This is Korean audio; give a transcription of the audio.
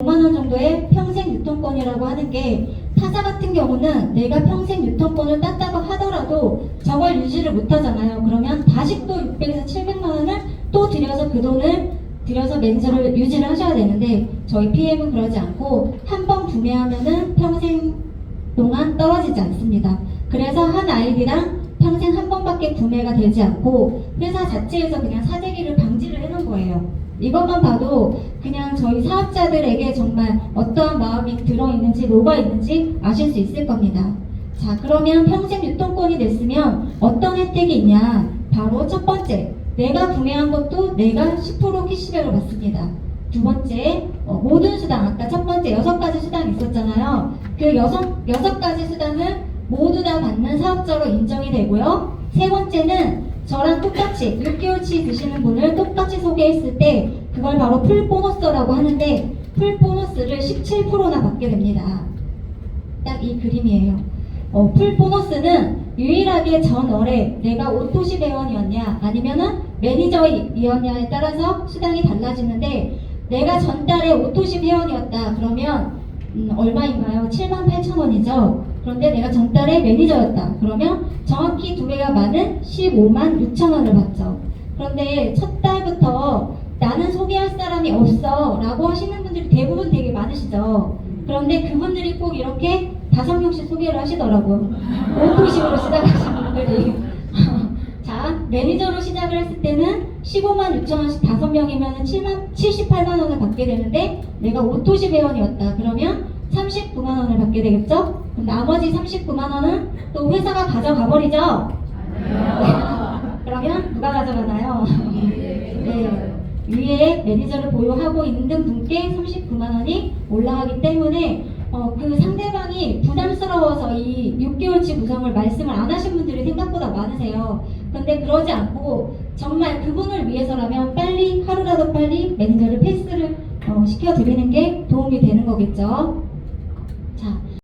5만 원 정도의 평생 유통권이라고 하는 게 타사 같은 경우는 내가 평생 유통권을 땄다고 하더라도 저걸 유지를 못 하잖아요. 그러면 다시 또 600에서 700만 원을 또 들여서 그 돈을 들여서 매니저를 유지를 하셔야 되는데 저희 PM은 그러지 않고 한 번 구매하면은 평생 동안 떨어지지 않습니다. 그래서 한 아이디랑 평생 한 번밖에 구매가 되지 않고 회사 자체에서 그냥 사재기를 방지를 해놓은 거예요. 이것만 봐도 그냥 저희 사업자들에게 정말 어떠한 마음이 들어있는지 녹아있는지 아실 수 있을 겁니다. 자 그러면 평생 유통권이 됐으면 어떤 혜택이 있냐 바로 첫 번째 내가 구매한 것도 내가 10% 캐시백을 받습니다. 두 번째 어, 모든 수당 아까 첫 번째 여섯 가지 수당이 있었잖아요. 그 여섯 여섯 가지 수당을 모두 다 받는 사업자로 인정이 되고요. 세 번째는 저랑 똑같이 6개월치 드시는 분을 똑같이 소개했을 때 그걸 바로 풀 보너스라고 하는데 풀 보너스를 17%나 받게 됩니다. 딱 이 그림이에요. 어, 풀 보너스는 유일하게 전 월에 내가 오토시 회원이었냐 아니면은 매니저이었냐에 따라서 수당이 달라지는데 내가 전달에 오토시 회원이었다 그러면 음, 얼마인가요? 7만 8천 원이죠. 그런데 내가 전달에 매니저였다. 그러면 정확히 두 배가 많은 15만 6천 원을 받죠. 그런데 첫 달부터 소개할 사람이 없어 라고 하시는 분들이 대부분 되게 많으시죠. 그런데 그분들이 꼭 이렇게 다섯 명씩 소개를 하시더라고요. 오토식으로 시작하시는 분들이. 자, 매니저로 시작을 했을 때는 15만 6천 원씩 다섯 명이면 7만 78만 원을 받게 되는데 내가 오토시 회원이었다. 그러면 39만 원을 받게 되겠죠? 그럼 나머지 39만 원은 또 회사가 가져가 버리죠? 그러면 누가 가져가나요? 네. 위에 매니저를 보유하고 있는 분께 39만 원이 올라가기 때문에 어, 그 상대방이 부담스러워서 이 6개월치 구성을 말씀을 안 하신 분들이 생각보다 많으세요. 근데 그러지 않고 정말 그분을 위해서라면 빨리 하루라도 빨리 매니저를 패스를 어, 시켜드리는 게 도움이 되는 거겠죠.